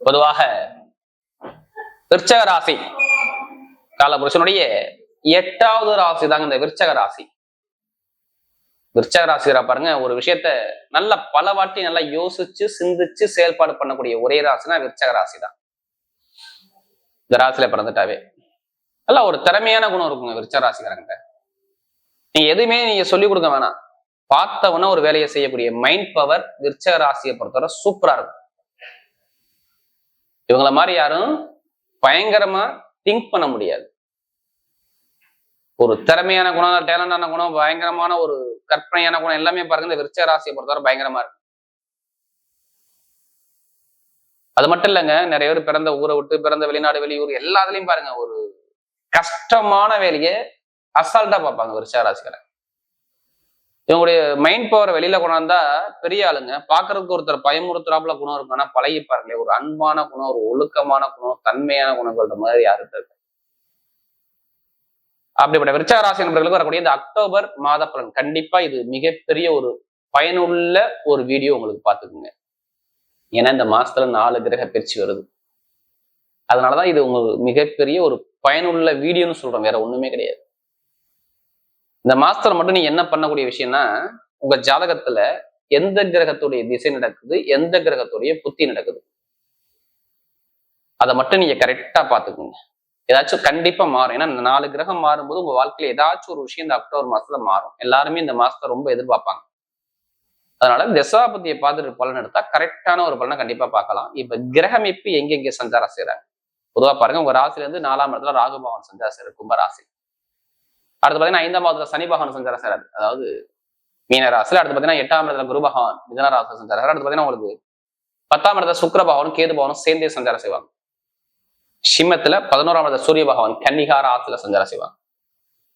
பொதுவாக விருச்சக ராசி காலபுருஷனுடைய எட்டாவது ராசி தாங்க இந்த விருச்சக ராசி. விருச்சக ராசிகரா பாருங்க ஒரு விஷயத்த நல்ல பல வாட்டி நல்லா யோசிச்சு சிந்திச்சு செயல்பாடு பண்ணக்கூடிய ஒரே ராசினா விருச்சக ராசி தான். இந்த ராசியில பிறந்துட்டாவே. நல்லா ஒரு திறமையான குணம் இருக்குங்க விருச்சக ராசிக்காரங்க நீங்க எதுவுமே நீங்க சொல்லிக் கொடுக்க வேணாம். பார்த்தவன ஒரு வேலையை செய்யக்கூடிய மைண்ட் பவர் விருச்சக ராசியை பொறுத்தவரை சூப்பரா இருக்கும். இவங்கள மாதிரி யாரும் பயங்கரமா திங்க் பண்ண முடியாது. ஒரு திறமையான குணம் டேலண்டான குணம் பயங்கரமான ஒரு கற்பனையான குணம் எல்லாமே பாருங்க இந்த விருச்ச ராசியை பொறுத்தவரை பயங்கரமா இருக்கு. அது மட்டும் இல்லைங்க நிறைய பேர் பிறந்த ஊரை விட்டு பிறந்த வெளிநாடு வெளியூர் எல்லாத்துலயும் பாருங்க ஒரு கஷ்டமான வேலையை அசால்ட்டா பார்ப்பாங்க விருச்ச ராசிக்காரன் இவங்களுடைய மைண்ட் பவரை வெளியில கொண்டாந்தா பெரிய ஆளுங்க. பாக்குறதுக்கு ஒருத்தர் பயமுறுத்துறாப்புல குணம் இருக்கும் ஆனா பழகிப்பாருங்களே. ஒரு அன்பான குணம் ஒரு ஒழுக்கமான குணம் தன்மையான குணங்கள்ன்ற மாதிரி யாருக்கு இருக்கு அப்படிப்பட்ட விருச்சக ராசி நண்பர்களுக்கு வரக்கூடிய இந்த அக்டோபர் மாத பலன். கண்டிப்பா இது மிகப்பெரிய ஒரு பயனுள்ள ஒரு வீடியோ உங்களுக்கு பார்த்துக்குங்க. ஏன்னா இந்த மாசத்துல நாலு கிரக பயிற்சி வருது. அதனாலதான் இது உங்களுக்கு மிகப்பெரிய ஒரு பயனுள்ள வீடியோன்னு சொல்றோம் வேற ஒண்ணுமே கிடையாது. இந்த மாஸ்டர் மட்டும் நீங்க என்ன பண்ணக்கூடிய விஷயம்னா உங்க ஜாதகத்துல எந்த கிரகத்துடைய திசை நடக்குது எந்த கிரகத்துடைய புத்தி நடக்குது. அதை மட்டும் நீங்க கரெக்டா பாத்துக்கோங்க ஏதாச்சும் கண்டிப்பா மாறும். ஏன்னா இந்த நாலு கிரகம் மாறும்போது உங்க வாழ்க்கையில ஏதாச்சும் ஒரு விஷயம் இந்த அக்டோபர் மாசத்துல மாறும். எல்லாருமே இந்த மாசத்தை ரொம்ப எதிர்பார்ப்பாங்க. அதனால தசாபதியை பார்த்துட்டு பலன் எடுத்தா கரெக்டான ஒரு பலனை கண்டிப்பா பார்க்கலாம். இப்ப கிரகமைப்பு எங்கெங்க சஞ்சாரம் செய்யறாங்க பொதுவா பாருங்க உங்க ராசில இருந்து நாலாம் இடத்துல ராகுபவன் சஞ்சாரம் செய்யறாரு கும்பராசி. அடுத்து பாத்தீங்கன்னா ஐந்தாம் மாதத்துல சனி பகவான் சஞ்சாரம் செய்யறாரு அதாவது மீனராசில அடுத்து பாத்தீங்கன்னா எட்டாம் இடத்துல குரு பகவான் மிதன சஞ்சாரம் அடுத்து பாத்தீங்கன்னா உங்களுக்கு பத்தாம் இடத்துல சுக்கர பகவானும் கேது பகவானும் சேர்ந்தே சஞ்சாரம் செய்வாங்க. சிம்மத்துல பதினோராம் இடத்துல சூரிய பகவான் கன்னிகார ஆத்துல சஞ்சாரம் செய்வாங்க.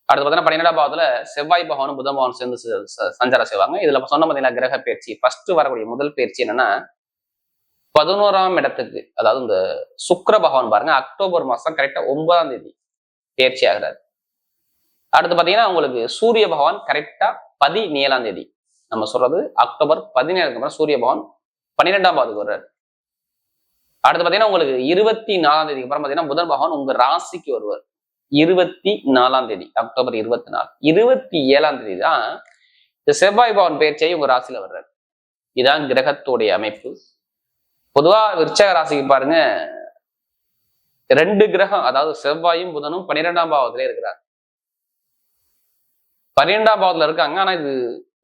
அடுத்து பாத்தீங்கன்னா பன்னிரெண்டாம் பாவத்துல செவ்வாய் பகவானும் புதன் பகவானும் சேர்ந்து ச- சஞ்சாரம் செய்வாங்க. இதுல சொன்ன பாத்தீங்கன்னா கிரக பயிற்சி ஃபர்ஸ்ட் வரக்கூடிய முதல் பயிற்சி என்னன்னா பதினோராம் இடத்துக்கு அதாவது இந்த சுக்கர பகவான் பாருங்க அக்டோபர் மாசம் கரெக்டா ஒன்பதாம் தேதி பயிற்சி ஆகிறாரு. அடுத்து பாத்தீங்கன்னா உங்களுக்கு சூரிய பகவான் கரெக்டா பதினேழாம் தேதி. நம்ம சொல்றது அக்டோபர் பதினேழுக்கு அப்புறம் சூரிய பகவான் பன்னிரெண்டாம் பாவத்துக்கு வர்றாரு. அடுத்து பாத்தீங்கன்னா உங்களுக்கு இருபத்தி நாலாம் தேதிக்கு அப்புறம் பாத்தீங்கன்னா புதன் பகவான் உங்க ராசிக்கு வருவார். இருபத்தி நாலாம் தேதி அக்டோபர் இருபத்தி நாலு இருபத்தி ஏழாம் தேதி தான் இந்த செவ்வாய் பவன் பயிற்சியை உங்க ராசியில வர்றாரு. இதான் கிரகத்துடைய அமைப்பு. பொதுவா விருச்சக ராசிக்கு பாருங்க ரெண்டு கிரகம் அதாவது செவ்வாயும் புதனும் பன்னிரெண்டாம் பாவத்திலே இருக்கிறார். பன்னிரெண்டாம் பாவத்துல இருக்காங்க. ஆனா இது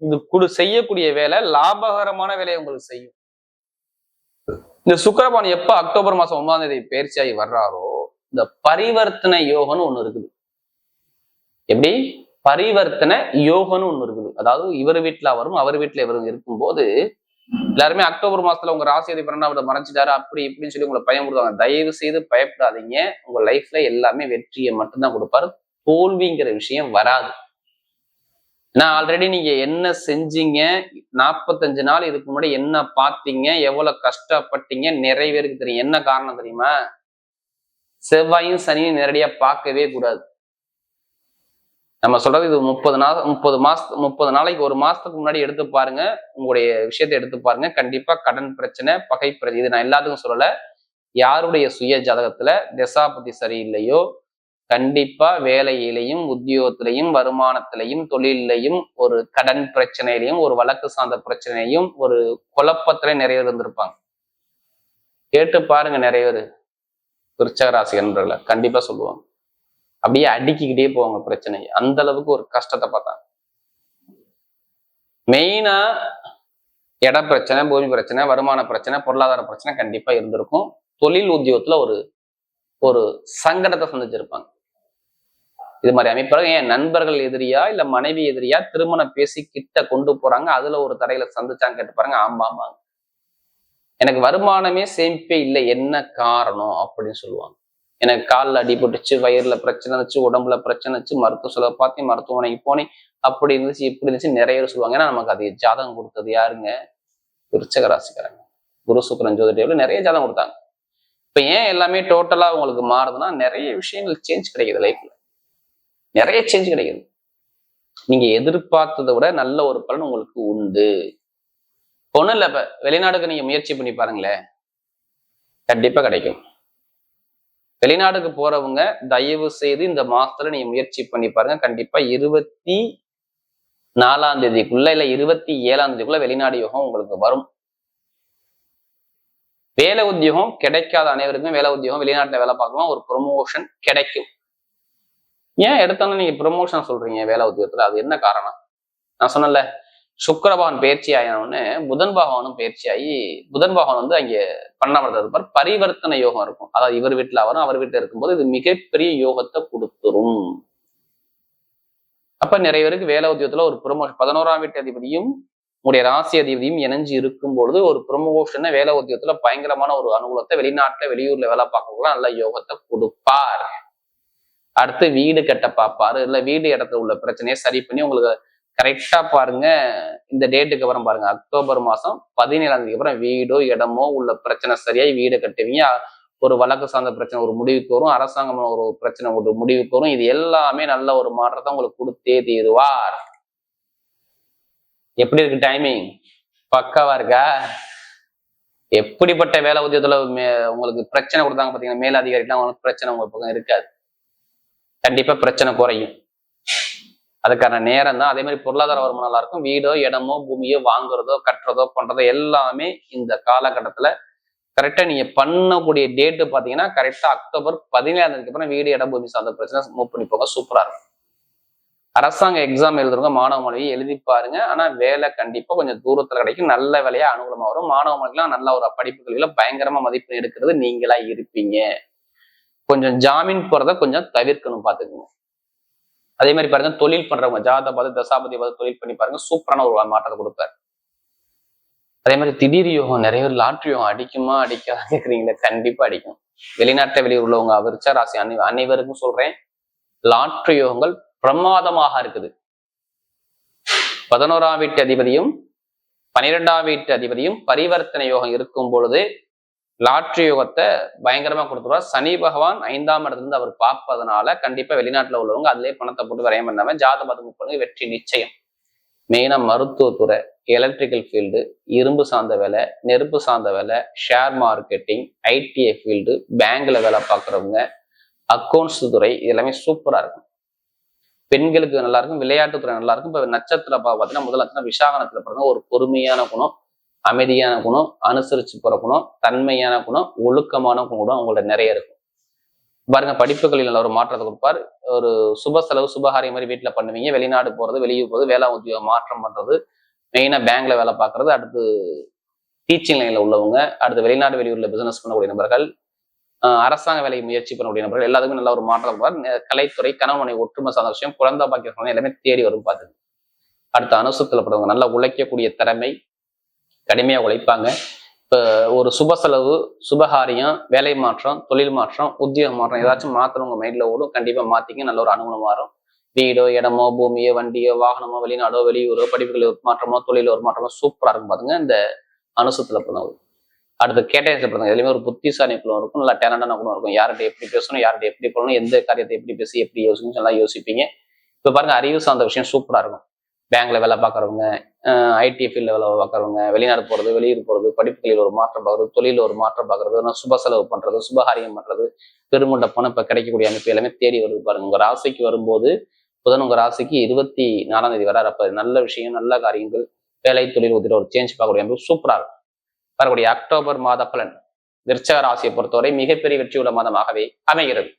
இது குடு செய்யக்கூடிய வேலை லாபகரமான வேலையை உங்களுக்கு செய்யும். இந்த சுக்கரபான் எப்ப அக்டோபர் மாசம் ஒன்பதாம் தேதி பயிற்சியாகி வர்றாரோ இந்த பரிவர்த்தனை யோகன்னு ஒண்ணு இருக்குது. எப்படி? பரிவர்த்தனை யோகன்னு ஒண்ணு இருக்குது. அதாவது இவர் வீட்டுல வரும் அவர் வீட்டுல இவரும் இருக்கும்போது எல்லாருமே அக்டோபர் மாசத்துல உங்க ராசி அதிபர் பன்னெண்டாவது மறைச்சிட்டாரு அப்படி இப்படின்னு சொல்லி உங்களை பயமுறுத்துவாங்க தயவு செய்து பயப்படாதீங்க. உங்க லைஃப்ல எல்லாமே வெற்றியை மட்டும்தான் கொடுப்பாரு. தோல்விங்கிற விஷயம் வராது. நான் ஆல்ரெடி நீங்க என்ன செஞ்சீங்க? நாற்பத்தஞ்சு நாள் இதுக்கு முன்னாடி என்ன பார்த்தீங்க? எவ்வளவு கஷ்டப்பட்டீங்க? நிறைய பேருக்கு தெரியும். என்ன காரணம் தெரியுமா? செவ்வாயும் சனியும் நேரடியா பார்க்கவே கூடாது. நம்ம சொல்றது இது முப்பது நாள் முப்பது மாசத்து முப்பது நாளைக்கு ஒரு மாசத்துக்கு முன்னாடி எடுத்து பாருங்க. உங்களுடைய விஷயத்தை எடுத்து பாருங்க. கண்டிப்பா கடன் பிரச்சனை பகை பிரச்சனை இது நான் எல்லாத்துக்கும் சொல்லல. யாருடைய சுய ஜாதகத்துல தசாபதி சரியில்லையோ கண்டிப்பா வேலையிலையும் உத்தியோகத்திலையும் வருமானத்திலையும் தொழிலையும் ஒரு கடன் பிரச்சனையிலையும் ஒரு வழக்கு சார்ந்த பிரச்சனையும் ஒரு குழப்பத்துல நிறைய இருந்திருப்பாங்க. கேட்டு பாருங்க நிறைய பேர். விருச்சக ராசி கண்டிப்பா சொல்லுவாங்க. அப்படியே அடுக்கிக்கிட்டே போவாங்க பிரச்சனை. அந்த அளவுக்கு ஒரு கஷ்டத்தை பார்த்தாங்க. மெயினா இட பிரச்சனை பூமி பிரச்சனை வருமான பிரச்சனை பொருளாதார பிரச்சனை கண்டிப்பா இருந்திருக்கும். தொழில் உத்தியோகத்துல ஒரு ஒரு சங்கடத்தை சந்திச்சிருப்பாங்க. இது மாதிரி அமைப்பாக என் நண்பர்கள் எதிரியா இல்ல மனைவி எதிரியா திருமணம் பேசி கிட்ட கொண்டு போறாங்க? அதுல ஒரு தடையில சந்திச்சாங்க கேட்டு பாருங்க. ஆமா ஆமாங்க எனக்கு வருமானமே சேமிப்பே இல்லை. என்ன காரணம் அப்படின்னு சொல்லுவாங்க. எனக்கு காலில் அடிபட்டுச்சு வயிறுல பிரச்சனை இருந்துச்சு உடம்புல பிரச்சனை இருந்துச்சு மருத்துவ செலவு பார்த்தேன் மருத்துவமனைக்கு போனேன். அப்படி இருந்துச்சு இப்படி இருந்துச்சு நிறைய பேர் சொல்லுவாங்க. ஏன்னா நமக்கு அது ஜாதகம் கொடுத்தது யாருங்க? விருச்சக ராசிக்காரங்க. குரு சுக்கரன் ஜோதிடேவில் நிறைய ஜாதகம் கொடுத்தாங்க. இப்ப ஏன் எல்லாமே டோட்டலா உங்களுக்கு மாறுதுன்னா நிறைய விஷயங்கள் சேஞ்ச் கிடைக்குது லைஃப்ல நிறைய சேஞ்ச் கிடைக்குது. நீங்க எதிர்பார்த்ததை விட நல்ல ஒரு பலன் உங்களுக்கு உண்டு. ஒன்றும் இல்லை இப்போ வெளிநாடுக்கு நீங்க முயற்சி பண்ணி பாருங்களேன். கண்டிப்பா கிடைக்கும். வெளிநாடுக்கு போறவங்க தயவு செய்து இந்த மாசத்துல நீங்க முயற்சி பண்ணி பாருங்க. கண்டிப்பா இருபத்தி நாலாம் தேதிக்குள்ள இல்ல இருபத்தி ஏழாம் தேதிக்குள்ள வெளிநாடு யோகம் உங்களுக்கு வரும். வேலை உத்தியோகம் கிடைக்காத அனைவருக்கும் வேலை உத்தியோகம் வெளிநாட்டுல வேலை பார்க்கலாம் ஒரு ப்ரொமோஷன் கிடைக்கும். ஏன் எடுத்தாலும் நீங்க ப்ரொமோஷன் சொல்றீங்க வேலை உத்தியோகத்துல? அது என்ன காரணம்? நான் சொன்னல சுக்கரபவன் பயிற்சி ஆகினோடனே புதன் பகவானும் பயிற்சி ஆகி புதன் பகவான் வந்து அங்கே பண்ணப்படுறது இருப்பார் பரிவர்த்தனை யோகம் இருக்கும். அதாவது இவர் வீட்டுல அவரும் அவர் வீட்டுல இருக்கும்போது இது மிகப்பெரிய யோகத்தை கொடுத்துரும். அப்ப நிறைய பேருக்கு வேலை உத்தியோகத்துல ஒரு ப்ரொமோஷன் பதினோராம் வீட்டு அதிபதியும் உங்களுடைய ராசி அதிபதியும் இணைஞ்சு இருக்கும் பொழுது ஒரு ப்ரொமோஷனை வேலை உத்தியோகத்துல பயங்கரமான ஒரு அனுகூலத்தை வெளிநாட்டுல வெளியூர்ல வேலை பார்க்கறவங்க நல்ல யோகத்தை கொடுப்பார். அடுத்து வீடு கட்ட பார்ப்பாரு இல்லை வீடு இடத்துல உள்ள பிரச்சனையை சரி பண்ணி உங்களுக்கு கரெக்டா பாருங்க. இந்த டேட்டுக்கு அப்புறம் பாருங்க. அக்டோபர் மாசம் பதினேழாம் தேதிக்கு அப்புறம் வீடோ இடமோ உள்ள பிரச்சனை சரியாய் வீடு கட்டுவீங்க. ஒரு வழக்கு சார்ந்த பிரச்சனை ஒரு முடிவுக்கு வரும். அரசாங்கம் ஒரு பிரச்சனை ஒரு முடிவுக்கு வரும். இது எல்லாமே நல்ல ஒரு மாற்றத்தை உங்களுக்கு கொடுத்தே தீருவார். எப்படி இருக்கு டைமிங் பக்காவா இருக்கா? எப்படிப்பட்ட வேலை உத்தியத்துல மே- உங்களுக்கு பிரச்சனை கொடுத்தாங்க பாத்தீங்கன்னா மேலதிகாரிலாம் உங்களுக்கு பிரச்சனை உங்க பக்கம் இருக்காது. கண்டிப்பா பிரச்சனை குறையும். அதுக்கான நேரம் தான். அதே மாதிரி பொருளாதார வருமானம் நல்லா இருக்கும். வீடோ இடமோ பூமியோ வாங்குறதோ கட்டுறதோ பண்றதோ எல்லாமே இந்த காலகட்டத்துல கரெக்டா நீங்க பண்ணக்கூடிய டேட்டு பாத்தீங்கன்னா கரெக்டா அக்டோபர் பதினேழாம் தேதிக்கு அப்புறம் வீடு இடம் பூமி சார்ந்த பிரச்சனை மூவ் பண்ணி போக சூப்பரா இருக்கும். அரசாங்க எக்ஸாம் எழுதுறவங்க மாணவ மொழியை எழுதி பாருங்க. ஆனா வேலை கண்டிப்பா கொஞ்சம் தூரத்துல கிடைக்கும். நல்ல வேலையா அனுகூலமா வரும். மாணவ மாணவிலாம் நல்ல ஒரு படிப்புகளில பயங்கரமா மதிப்பெண் எடுக்கிறது நீங்களா இருப்பீங்க. கொஞ்சம் ஜாமீன் போறத கொஞ்சம் தவிர்க்கணும் பாத்துக்கோங்க. அதே மாதிரி பாருங்க தொழில் பண்றவங்க ஜாத பார்த்து தசாபதி பார்த்து தொழில் பண்ணி பாருங்க சூப்பரான ஒரு மாற்றத்தை கொடுப்பாரு. அதே மாதிரி திடீர் யோகம் நிறைய பேர் லாட்ரி யோகம் அடிக்குமா அடிக்காது கேக்குறீங்களே கண்டிப்பா அடிக்கும். வெளிநாட்டை வெளியூர் உள்ளவங்க விருச்ச ராசி அனை அனைவருக்கும் சொல்றேன் லாட்ரி யோகங்கள் பிரமாதமாக இருக்குது. பதினோராம் வீட்டு அதிபதியும் பனிரெண்டாம் வீட்டு அதிபதியும் பரிவர்த்தனை யோகம் இருக்கும் பொழுது லாட்ரி யோகத்தை பயங்கரமா கொடுத்துருவார். சனி பகவான் ஐந்தாம் இடத்துல இருந்து அவர் பார்ப்பதனால கண்டிப்பா வெளிநாட்டுல உள்ளவங்க அதுலயே பணத்தை போட்டு விரயம் பண்ணாம ஜாதபதம் பண்ணுங்க. வெற்றி நிச்சயம். மெயினா மருத்துவத்துறை எலக்ட்ரிக்கல் ஃபீல்டு இரும்பு சார்ந்த வேலை நெருப்பு சார்ந்த வேலை ஷேர் மார்க்கெட்டிங் ஐடிஐ ஃபீல்டு பேங்க்ல வேலை பார்க்குறவங்க அக்கௌண்ட்ஸ் துறை இது எல்லாமே சூப்பரா இருக்கும். பெண்களுக்கு நல்லா இருக்கும் விளையாட்டுத்துறை நல்லா இருக்கும். இப்போ நட்சத்திர பார்த்தீங்கன்னா முதல் நட்சத்திரம் விசாகனத்துல பிறந்த ஒரு பொறுமையான குணம். அமைதியான குணம் அனுசரிச்சு போற குணம் தன்மையான குணம் ஒழுக்கமான குணம் அவங்கள்ட்ட நிறைய இருக்கும். பாருங்க படிப்புகளில் நல்ல ஒரு மாற்றத்தை கொடுப்பார். ஒரு சுப செலவு சுபகாரியம் மாதிரி வீட்டில் பண்ணுவீங்க. வெளிநாடு போறது வெளியூர் போகிறது வேலை உத்தியோகம் மாற்றம் பண்றது. மெயினா பேங்க்ல வேலை பார்க்கறது. அடுத்து டீச்சிங் லைன்ல உள்ளவங்க. அடுத்து வெளிநாடு வெளியூர்ல பிசினஸ் பண்ணக்கூடிய நபர்கள். ஆஹ் அரசாங்க வேலையை முயற்சி பண்ணக்கூடிய நபர்கள். எல்லாத்துக்குமே நல்ல ஒரு மாற்றம் கொடுப்பார். கலைத்துறை கணவனை ஒற்றுமை சார்ந்த விஷயம் குழந்தை பாக்கியம் எல்லாமே தேடி வரும் பார்த்துங்க அடுத்து அனுசத்தில் படுறவங்க நல்லா உழைக்கக்கூடிய திறமை கடுமையா உழைப்பாங்க. இப்போ ஒரு சுப செலவு சுபகாரியம் வேலை மாற்றம் தொழில் மாற்றம் உத்தியோக மாற்றம் ஏதாச்சும் மாற்றணும் உங்கள் மைண்டில் ஓடும். கண்டிப்பா மாற்றிங்க நல்ல ஒரு அனுகூலம் மாறும். வீடோ இடமோ பூமியோ வண்டியோ வாகனமோ வெளிநாடோ வெளியூரோ படிப்புகள் ஒரு மாற்றமோ தொழில் ஒரு மாற்றமோ சூப்பரா இருக்கும். பாருங்க இந்த அனுசத்துல பிறந்தவங்க அடுத்து கேட்டேன் பண்ணுங்க எதுலையுமே ஒரு புத்திசாலி குணம் இருக்கும். நல்லா டேலண்டான குணம் இருக்கும். யார்கிட்ட எப்படி பேசணும் யார்கிட்ட எப்படி பண்ணணும் எந்த காரியத்தை எப்படி பேசி எப்படி யோசிக்கணும் நல்லா யோசிப்பீங்க. இப்போ பாருங்க அறிவு சார்ந்த விஷயம் சூப்பராக இருக்கும். பேங்க்ல வேலை பார்க்குறவங்க ஐடி ஃபீல்டில் வேலை பார்க்குறவங்க வெளிநாடு போகிறது வெளியூர் போகிறது படிப்புகளில் ஒரு மாற்றம் பார்க்குறது தொழிலில் ஒரு மாற்றம் பார்க்குறது சுப செலவு பண்ணுறது சுபகாரியம் பண்ணுறது பெருமண்ட பணம் இப்போ கிடைக்கக்கூடிய அமைப்பு எல்லாமே தேடி வருது பாருங்க. உங்கள் ராசிக்கு வரும்போது புதன் உங்கள் ராசிக்கு இருபத்தி நாலாம் தேதி வர அப்போ நல்ல விஷயம் நல்ல காரியங்கள் வேலை தொழில் உதவி ஒரு சேஞ்ச் பார்க்கக்கூடிய அமைப்பு சூப்பராக இருக்கும். வரக்கூடிய அக்டோபர் மாத பலன் விருச்சக ராசியை பொறுத்தவரை மிகப்பெரிய வெற்றியுள்ள மாதமாகவே அமைகிறது.